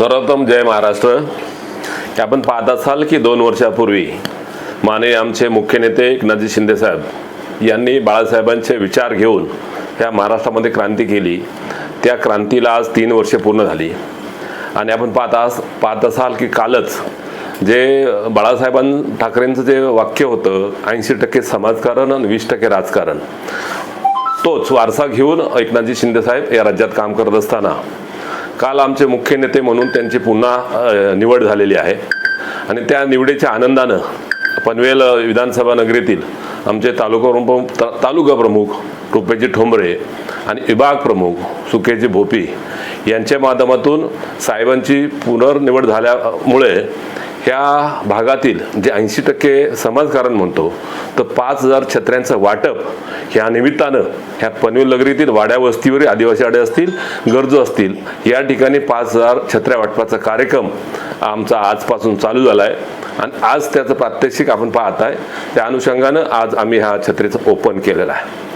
सर्वोत्तम जय महाराष्ट्र. की आपण पाहत असाल की दोन वर्षापूर्वी माननीय आमचे मुख्य नेते एकनाथजी शिंदेसाहेब यांनी बाळासाहेबांचे विचार घेऊन ह्या महाराष्ट्रामध्ये क्रांती केली. त्या क्रांतीला आज तीन वर्षे पूर्ण झाली. आणि आपण पाहत आस पाहत असाल की कालच जे बाळासाहेबां ठाकरेंचं जे वाक्य होतं ऐंशी टक्के समाजकारण आणि वीस टक्के राजकारण तोच वारसा घेऊन एकनाथजी शिंदेसाहेब या राज्यात काम करत असताना काल आमचे मुख्य नेते म्हणून त्यांची पुन्हा निवड झालेली आहे. आणि त्या निवडीच्या आनंदानं पनवेल विधानसभा नगरीतील आमचे तालुका प्रमुख तालुका प्रमुख रुपेजी ठोंबरे आणि विभाग प्रमुख सुकेजी भोपी यांच्या माध्यमातून साहेबांची पुनर्निवड झाल्यामुळे ह्या भागातील जे ऐंशी टक्के समाजकारण म्हणतो तर पाच हजार छत्र्यांचं वाटप ह्या निमित्तानं ह्या पनवेल नगरीतील वाड्या वस्तीवरील आदिवासी वाडे असतील गरजू असतील या ठिकाणी पाच हजार छत्र्या वाटपाचा कार्यक्रम आमचा आजपासून चालू झाला आहे आणि आज त्याचं प्रात्यक्षिक आपण पाहत आहे त्या अनुषंगानं आज आम्ही ह्या छत्रीचं ओपन केलेलं आहे.